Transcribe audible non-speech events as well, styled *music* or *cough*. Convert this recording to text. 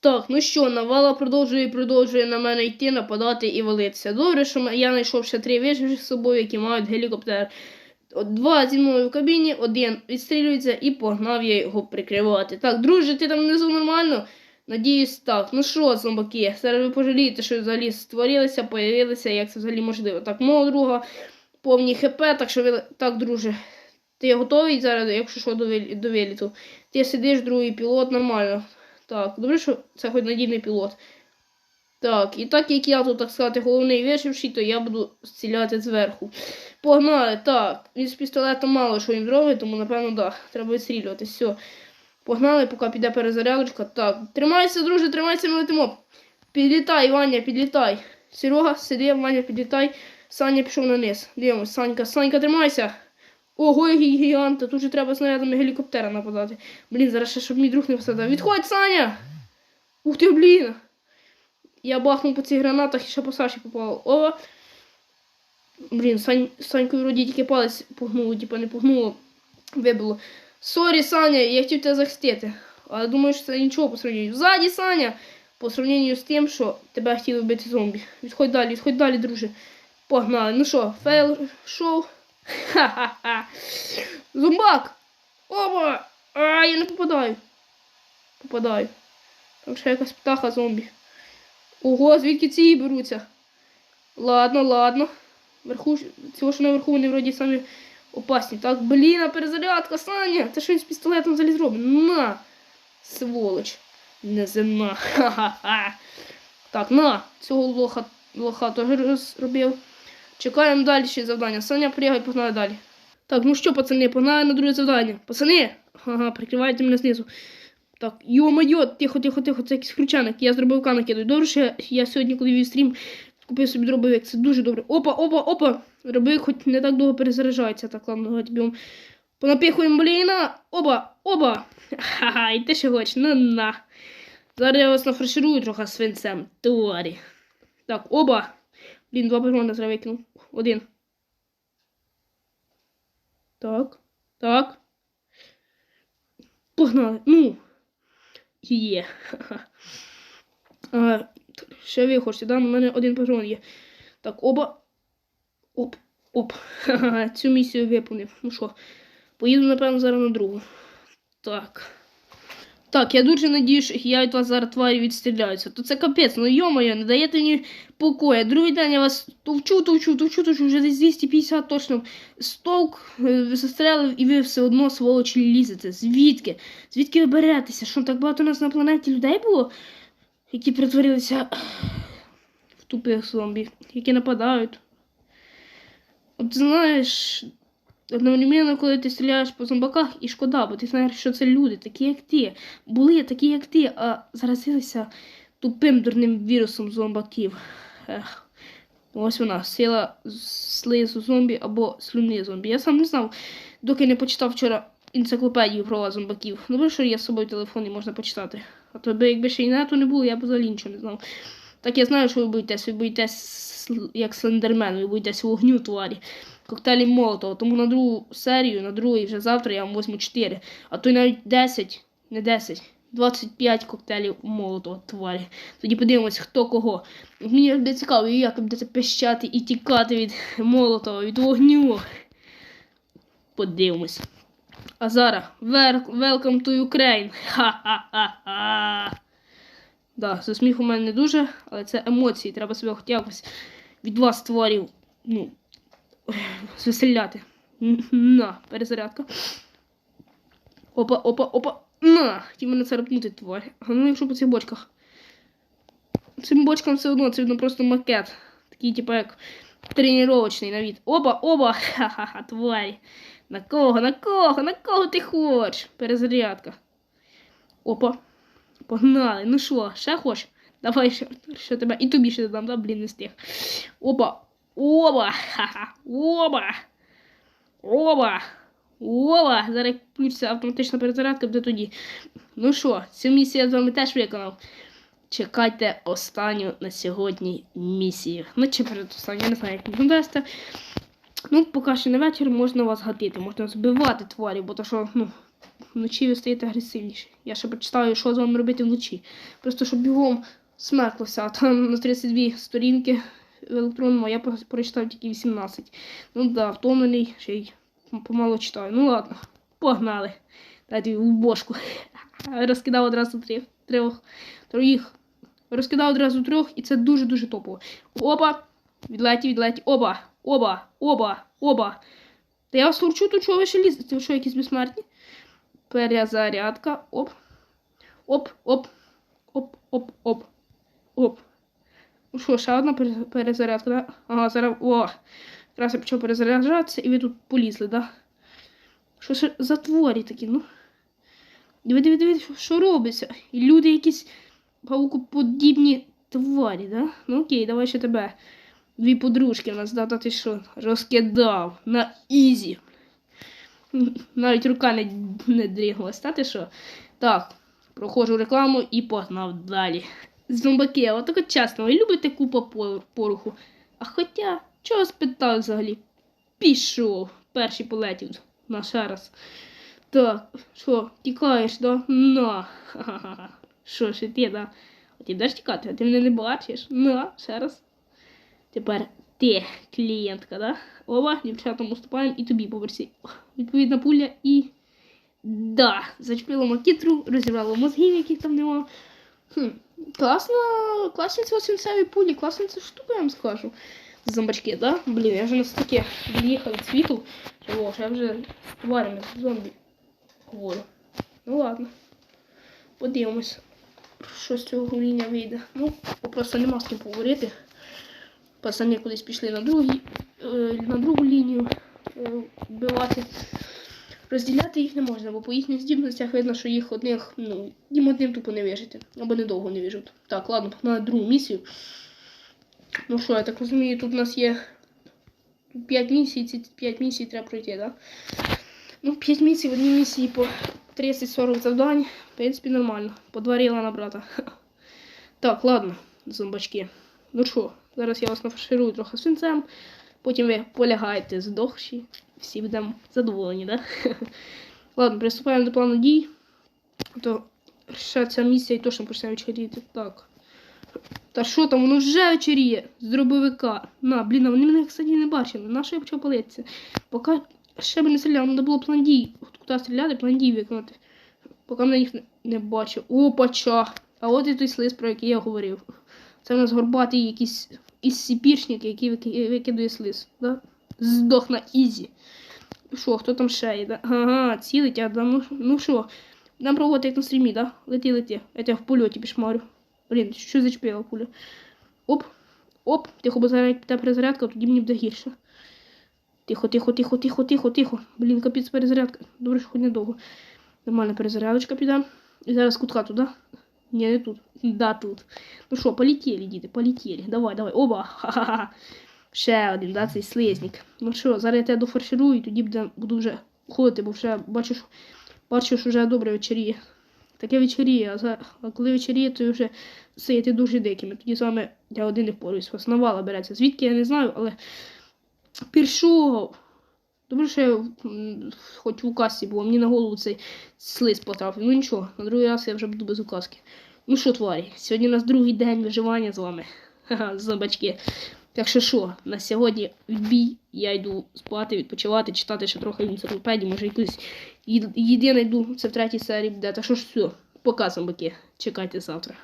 Так, ну що, навала продовжує і продовжує на мене йти, нападати і валитися. Добре, що я знайшов ще три виживши з собою, які мають гелікоптер. Два зі мною в кабіні, один відстрілюється і погнав я його прикривати. Так, друже, ти там внизу нормально? Надіюсь, так. Ну що, зомбаки, зараз ви пожалієте, що взагалі створилися, появилися, як це взагалі можливо. Так, мого друга повні хп, так що ви. Так, друже. Ти готовий зараз, якщо що, до виліту? Ти сидиш, другий пілот, нормально. Так, добре, що це хоч надійний пілот. Так, і так як я тут, так сказати, головний виживший, то я буду стріляти зверху. Погнали, так. Він з пістолетом мало що їм зробить, тому напевно, да, треба відстрілювати. Все. Погнали, поки піде перезарядочка. Так. Тримайся, друже, тримайся, ми летимо. Підлітай, Ваня, підлітай. Серега, сиди, Ваня, підлітай. Саня пішов на низ. Дивимось, Санька, Санька, тримайся. Ого, який тут же треба снарядами гелікоптера нападати. Блін, зараз ще, щоб мій друг не посадив. Відходь, Саня! Ух ти, блін! Я бахнув по цих гранатах і ще по Саші попав. О! Блін, Сань, Санькою вроді тільки палець погнуло, типа не погнуло, вибило. Сорі, Саня, я хотів тебе захистити. Але думаю, що це нічого по сравненню. Ззаді, Саня! По сравненню з тим, що тебе хотіли вбити зомбі. Відходь далі, відходь далі, друже. Погнали. Ну що, фейл шоу. Ха-ха-ха. Зомбак! Оба! А, я не попадаю. Попадаю. Там ще якась птаха зомбі. Ого, звідки ці беруться? Ладно, ладно. Верху, цього що наверху вони вроді самі опасні. Так, блін, а перезарядка, Саня! Це що він з пістолетом взагалі зробить? На! Сволоч. Неземна. *laughs* Ха-ха-ха. Так, на! Цього лоха, лоха теж розробив. Чекаємо далі ще завдання. Саня, пригай, погнали далі. Так, ну що, пацани, погнали на друге завдання. Пацани! Ага, прикривайте мене знизу. Так, йо-моє, тихо, тихо, тихо, це якийсь кручаник. Я зробив накидаю. Добре, що я, сьогодні, коли вів стрім, купив собі дробовик. Це дуже добре. Опа, опа, опа! Дробовик хоч не так довго перезаряджається. Так, ладно, бігом. Понапихуємо бліна. Оба, оба! Ха-ха, і ти ще хочеш, ну на. Зараз я вас нафарширую трохи свинцем. Тварі. Так, оба. Блін, два патрони треба викинув. Один. Так. Так. Погнали. Ну. Є. *laughs* А, ще хочете, да? У мене один патрон є. Так, оба. Оп, оп. *laughs* Цю місію виповнив. Ну що, поїду, напевно, зараз на другу. Так. Так, я дуже надію, що я від вас зараз тварі відстріляються. То це капець, ну йомоє, не даєте мені покоя. Другий день я вас товчу, товчу, товчу, товчу, вже десь 250 точно стовк е, застрелив, і ви все одно сволочі лізете. Звідки? Звідки ви беретеся? Що так багато у нас на планеті людей було, які перетворилися в тупих зомбі, які нападають. От знаєш, одновременно, коли ти стріляєш по зомбаках, і шкода, бо ти знаєш, що це люди, такі як ти. Були такі, як ти, а заразилися тупим дурним вірусом зомбаків. Ех. Ось вона, сила слизу зомбі або слюни зомбі. Я сам не знав, доки не почитав вчора енциклопедію про зомбаків. Добре, що є з собою телефон і можна почитати. А то би якби ще й нету не було, я б взагалі нічого не знав. Так я знаю, що ви боїтесь. Ви боїтесь як слендермен, ви боїтесь вогню тварі. Коктейлі Молотова. Тому на другу серію, на другий вже завтра я вам возьму 4. А то й навіть 10, не 10, 25 коктейлів Молотова тварі. Тоді подивимось, хто кого. Мені буде цікаво, як ви будете пищати і тікати від Молотова, від вогню. Подивимось. А зараз welcome to Ukraine. Ха-ха-ха-ха. Да, за сміх у мене не дуже, але це емоції. Треба себе хоч якось від вас творів, ну, звеселяти. М, На, перезарядка. Опа, опа, опа. На! Хотів мене царапнути тварь. Ну якщо по цих бочках. Цим бочкам все одно, це видно просто макет. Такий, типу, як тренувачний на від. Опа, опа! Ха-ха-ха, тварь. На кого, на кого, на кого ти хочеш? Перезарядка. Опа. Погнали. Ну що, ще хочеш? Давай ще, що тебе. І тобі ще додам, да, блін, не встиг. Опа. Опа. Ха-ха. Опа. Опа. Опа. Зараз включиться автоматична перезарядка, буде тоді. Ну що, цю місію я з вами теж виконав. Чекайте останню на сьогодні місію. Ну, чи перед останню, я не знаю, як ви дасте. Ну, поки що не вечір, можна вас гатити, можна збивати тварів, бо то що, ну, вночі ви стаєте агресивніші. Я ще почитаю, що з вами робити вночі. Просто щоб бігом смерклося, а там на 32 сторінки електронному, а я про- прочитав тільки 18. Ну да, втомлений, ще й помало читаю. Ну ладно, погнали. Дайте в бошку. *laughs* Розкидав одразу трьох, троїх. Розкидав одразу трьох, і це дуже-дуже топово. Опа! Відлеті, відлеті. Оба! Оба! Оба! Оба! Та я вас турчу, тут чого ви ще лізете? Що, якісь безсмертні? Перезарядка. Оп. Оп, оп. Оп, оп, оп. Оп. Ну що, ще одна перезарядка, да? Ага, зараз. О! Якраз я почав перезаряджатися, і ви тут полізли, да? Що ж за творі такі, ну? Диви, диви, диви, що, робиться? І люди якісь паукоподібні тварі, да? Ну окей, давай ще тебе. Дві подружки у нас, да, та ти що? Розкидав на ізі. Навіть рука не, не дріглась, та ти що? Так, проходжу рекламу і погнав далі. Зомбаки, отако чесно, ви любите купа пороху. А хоча, чого спитав взагалі? Пішов. Перший полетів на ще раз. Так, що, тікаєш, да? На. Ха-ха-ха. Що ж і ти, да? А ти будеш тікати, а ти мене не бачиш? На, ще раз. Тепер ти, клієнтка, да? Оба, дівчатам уступаємо і тобі по версі. Відповідна пуля і. Да, зачепило макітру, розібрало мозгів, яких там нема. Хм, класно, класні ці осінцеві пулі, класна ця штука, я вам скажу. Зомбачки, да? Блін, я вже настільки від'їхав від світу, що, о, я вже з тварями з зомбі говорю. Ну ладно. Подивимось, що з цього гуління вийде. Ну, просто нема з ким поговорити. Пацани кудись пішли на, другій, е, на другу лінію е, вбивати. Розділяти їх не можна, бо по їхніх здібностях видно, що їх одних, ну, їм одним тупо не вижити. Або недовго не вижуть. Так, ладно, на другу місію. Ну що, я так розумію, тут у нас є 5 місій, ці 5 місій треба пройти, так? Да? Ну, 5 місій в одній місії по 30-40 завдань. В принципі, нормально. По два ріла на брата. *laughs* Так, ладно, зомбачки. Ну що, зараз я вас нафарширую трохи свинцем, потім ви полягаєте здохші, всі будемо задоволені, да? *laughs* Ладно, приступаємо до плану дій. То ще ця місія і точно почне вечеріти. Так. Та що там, воно вже вечеріє з дробовика. На, блін, а вони мене, кстати, не бачили. На що я почав палитися? Поки ще б не стріляв, треба було план дій. Куди стріляти, план дій виконати. Поки мене їх не, бачив. Опача! А от і той слиз, про який я говорив. Це в нас горбатий якийсь із сіпіршник, який вики- викидує слиз. Да? Здох на ізі. Що, хто там ще? Да? Ага, цілить, а ну, ну що, нам проводити як на стрімі, да? Лети, лети. Я тебе в польоті пішмарю. Блін, що зачепила пуля? Оп, оп, тихо, бо зараз піде перезарядка, тоді мені буде гірше. Тихо, тихо, тихо, тихо, тихо, тихо. Блін, капець перезарядка. Добре, що хоч недовго. Нормальна перезарядочка піде. І зараз кутка туди. Ні, не тут. Да, тут. Ну що, полетіли, діти, полетіли. Давай, давай. Оба. Ха-ха-ха. Ще один, да, цей слизник. Ну що, зараз я тебе дофарширую, тоді буду вже ходити, бо вже бачиш, бачиш, вже добре вечеріє. Таке вечеріє, а, а коли вечеріє, то вже стаєте дуже дикими. Тоді з вами я один не впорюсь. Вас навала береться. Звідки я не знаю, але пішов. Добре, що я хоч в указці було, мені на голову цей слиз потрапив. Ну нічого, на другий раз я вже буду без указки. Ну що, тварі, сьогодні у нас другий день виживання з вами. *laughs* Ха-ха, зомбачки. Так що що, на сьогодні відбій, я йду спати, відпочивати, читати ще трохи в енциклопедії, може якусь єдине йду, це в третій серії буде. Так що ж все, пока, зомбаки. Чекайте завтра.